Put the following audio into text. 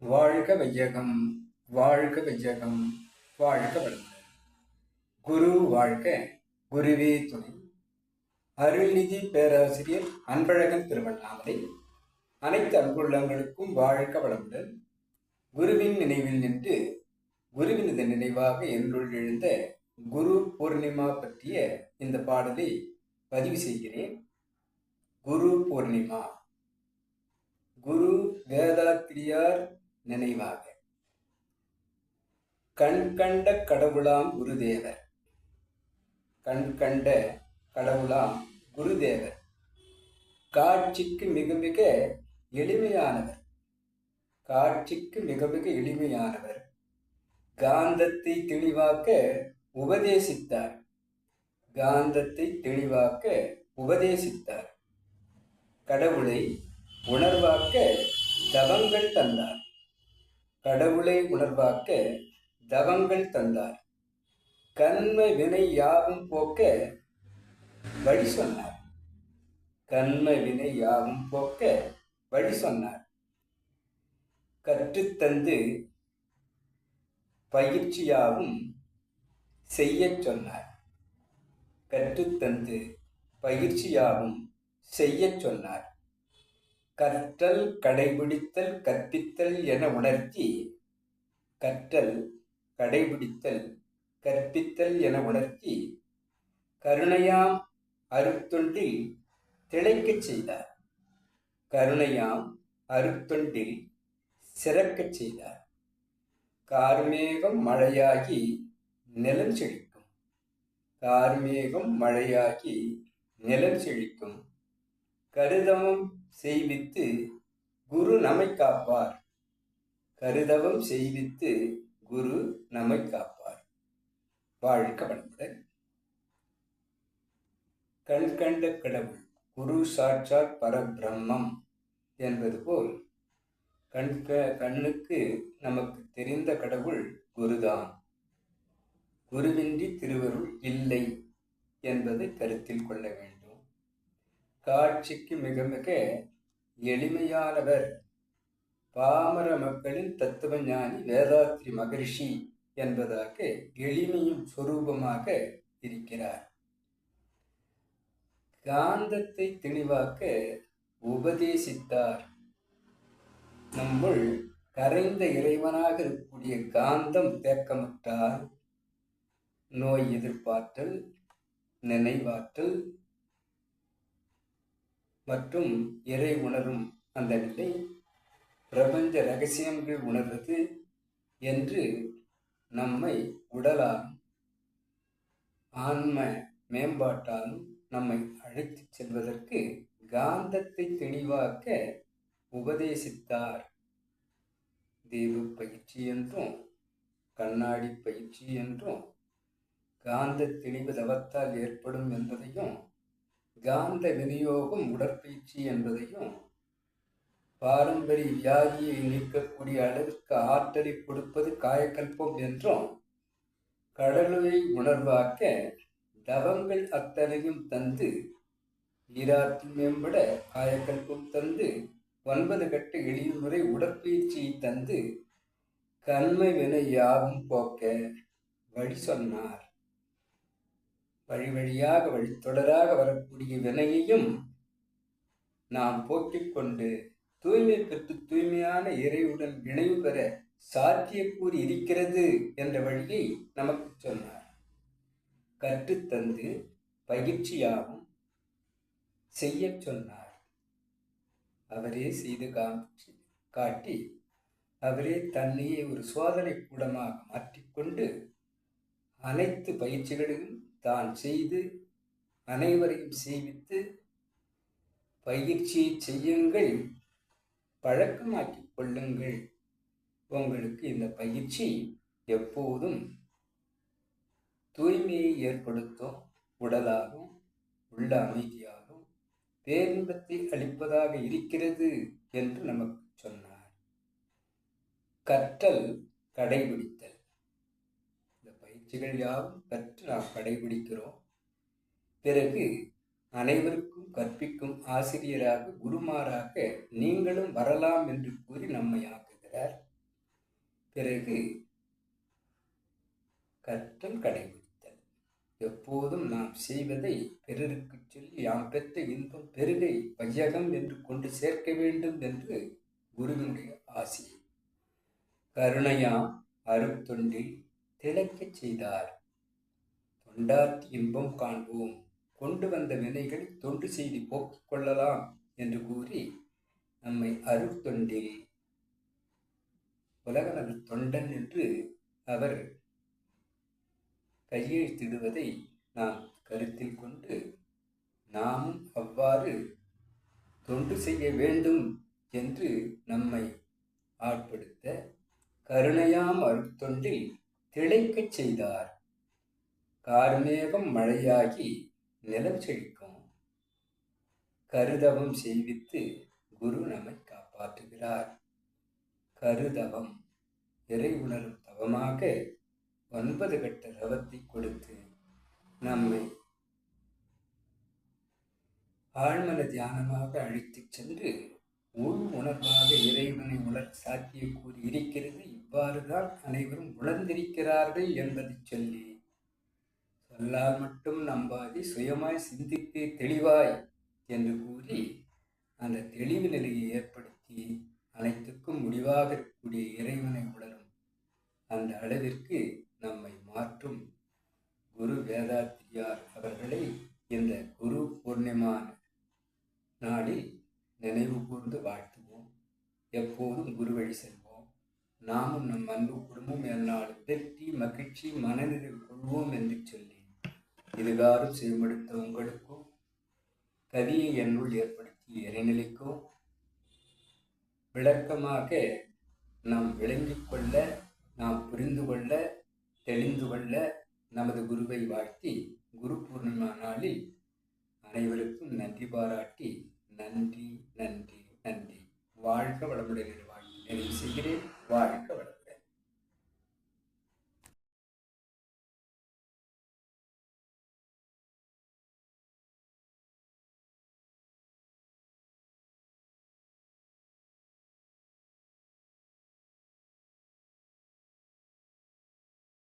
வாழ்க வையகம் வாழ்க வையகம் வாழ்க வளமுடன் குரு வாழ்க குருவே துணை. அருள்நிதி பேராசிரியர் அன்பழகன் திருவண்ணாமலை. அனைத்து அன்புள்ளங்களுக்கும் வாழ்க வளமுடன். குருவின் நினைவில் நின்று குருவினது நினைவாக என்றுள் எழுந்த குரு பூர்ணிமா பற்றிய இந்த பாடலை பதிவு செய்கிறேன். குரு பூர்ணிமா. குரு வேதாத்திரியார் நினைவாக. கண் கண்ட கடவுளாம் குருதேவர். கண் கண்ட கடவுளாம் குருதேவர். காட்சிக்கு மிக மிக எளிமையானவர். காட்சிக்கு மிக மிக எளிமையானவர். காந்தத்தை தெளிவாக்க உபதேசித்தார். காந்தத்தை தெளிவாக்க உபதேசித்தார். கடவுளை உணர்வாக்க தவங்கள் தந்தார். கடவுளை உணர்வாக்க தவங்கள் தந்தார். கண்ம வினை யாவும் போக்க வழி சொன்னார். கண்ம வினை யாவும் போக்க வழி சொன்னார். கற்றுத்தந்து பயிற்சியாவும் செய்யச் சொன்னார். கற்றுத்தந்து பயிற்சியாவும் செய்யச் சொன்னார். கற்றல் கடைபிடித்தல் கற்பித்தல் என உணர்த்தி கற்றல் கடைபிடித்தல் கற்பித்தல் என உணர்த்தி கருணையாம் அருத்தொண்டில் திளைக்கச் செய்தார். கருணையாம் அருத்தொண்டில் சிறக்கச் செய்தார். கார்மேகம் மழையாகி நிலம் செழிக்கும். கார்மேகம் மழையாகி நிலம் செழிக்கும். கருதமும் செய்வித்து குரு நம்மை காப்பார். கருதவம் செய்வித்து குரு நம்மை காப்பார். வாழ்க வளமுடன் கண் கண்ட கடவுள் குரு சாட்சாத் பரபிரம்மம் என்பது போல் கண் கண்ணுக்கு நமக்கு தெரிந்த கடவுள் குருதான். குருவின்றி திருவருள் இல்லை என்பதை கருத்தில் கொள்ள வேண்டும். காட்சிக்கு மிக மிக எளிமையானவர். பாமர மக்களின் தத்துவ ஞானி வேதாத்ரி மகரிஷி என்பதாக எளிமையும் சொரூபமாக இருக்கிறார். காந்தத்தை தெளிவாக்க உபதேசித்தார். நம்முள் கரைந்த இறைவனாக இருக்கக்கூடிய காந்தம் தேக்கமிட்டால் நோய் எதிர்ப்பாற்றல் நினைவாற்றல் மற்றும் இறை உணரும் அந்த நிலை பிரபஞ்ச ரகசியங்கள் உணர்வது என்று நம்மை உடலாலும் ஆன்ம மேம்பாட்டாலும் நம்மை அழைத்துச் செல்வதற்கு காந்தத்தை தெளிவாக்க உபதேசித்தார். தேவு பயிற்சி என்றும் கண்ணாடி பயிற்சி என்றும் காந்த தெளிவு தவத்தால் ஏற்படும் என்பதையும் காந்த விநியோகம் உடற்பயிற்சி என்பதையும் பாரம்பரிய வியாதியை நீக்கக்கூடிய அளவிற்கு ஆற்றலை கொடுப்பது காயக்கல்பம் என்றும் கடலுவை உணர்வாக்க தவங்கள் அத்தனையும் தந்து நீராற்றல் மேம்பட காயக்கல்பம் தந்து ஒன்பது கட்ட எளிய முறை உடற்பயிற்சியை தந்து கண்மை வினை யாவும் போக்க வழி சொன்னார். வழி வழியாக வழித்தொடராக வரக்கூடிய வினையையும் நாம் போக்கிக் கொண்டு தூய்மை பெற்று தூய்மையான இறையுடன் இணைவு பெற சாத்தியக்கூறு இருக்கிறது என்ற வழியை நமக்கு சொன்னார். கற்றுத்தந்து பயிற்சியாகும் செய்ய சொன்னார். அவரே செய்து காமிச்சு காட்டி அவரே தன்னையே ஒரு சோதனை கூடமாக மாற்றிக்கொண்டு அனைத்து பயிற்சிகளையும் தான் செய்து அனைவரையும் செய்வித்து பயிற்சியை செய்யுங்கள். பழக்கமாக்கிக் கொள்ளுங்கள். உங்களுக்கு இந்த பயிற்சி எப்போதும் தூய்மையை ஏற்படுத்தும். உடலாகும் உள்ள அமைதியாகும் பேரின்பத்தை அளிப்பதாக இருக்கிறது என்று நமக்கு சொன்னார். கற்றல் கடைபிடித்தல். இந்த யாவும் கற்று நாம் கடைபிடிக்கிறோம். பிறகு அனைவருக்கும் கற்பிக்கும் ஆசிரியராக குருமாராக நீங்களும் வரலாம் என்று கூறி நம்மை ஆக்குகிறார். பிறகு கற்றல் கடைபிடித்தல். எப்போதும் நாம் செய்வதை பிறருக்கு சொல்லி யாம் பெற்ற இன்பம் பெருகை வையகம் என்று கொண்டு சேர்க்க வேண்டும் என்று குருவினுடைய ஆசை கருணையாம் அருத்தொண்டில் திளைக்கச் செய்தார். தொண்டாற்றி இன்பம் காண்போம். கொண்டு வந்த வினைகள் தொண்டு செய்து போக்கிக் கொள்ளலாம் என்று கூறி நம்மை அருட்தொண்டில் உலகனது தொண்டன் என்று அவர் கையெழுத்திடுவதை நாம் கருத்தில் கொண்டு நாமும் அவ்வாறு தொண்டு செய்ய வேண்டும் என்று நம்மை ஆட்படுத்த கருணையாம் அருட்தொண்டில் திளைக்கச் செய்தார். கார்மேகம் மழையாகி நிலம் செழிக்கும். கருதவம் செய்வித்து குரு நம்மை காப்பாற்றுகிறார். கருதவம் இறை உணரும் தவமாக ஒன்பது கட்ட ரவத்தை கொடுத்து நம்மை ஆழ்மன தியானமாக அழைத்துச் சென்று உள் உணர்வாக இறைவனை உணர் சாத்திய கூறி இருக்கிறது இவ்வாறுதான் அனைவரும் உணர்ந்திருக்கிறார்கள் என்பதை சொல்லி சொல்லால் மட்டும் நம்பாதி சுயமாய் சிந்தித்து தெளிவாய் என்று கூறி அந்த தெளிவு நிலையை ஏற்படுத்தி அனைத்துக்கும் முடிவாக இருக்கக்கூடிய இறைவனை உணரும். அந்த அளவிற்கு நம்மை மாற்றும் குரு வேதாத்திரியார் அவர்களை இந்த குரு பூர்ணிமான நாளில் நினைவு கூர்ந்து வாழ்த்துவோம். எப்போதும் குரு வழி செல்வோம். நாமும் நம் அன்பு குடும்பம் என்னாலும் திருப்தி மகிழ்ச்சி மனநிறைவு கொள்வோம் என்று சொல்லி இதுகாரும் செய்யப்படுத்த உங்களுக்கும் கதியை என்னுள் ஏற்படுத்தி இறைநிலைக்கும் விளக்கமாக நாம் விளங்கிக் கொள்ள நாம் புரிந்து கொள்ள தெளிந்து கொள்ள நமது குருவை வாழ்த்தி குரு பூர்ணிமா நாளில் அனைவருக்கும் நன்றி பாராட்டி நன்றி நன்றி நன்றி. வாழ்க வளமுடன் வாழ்த்து நிறைவு செய்கிறேன். வாழ்க வளம்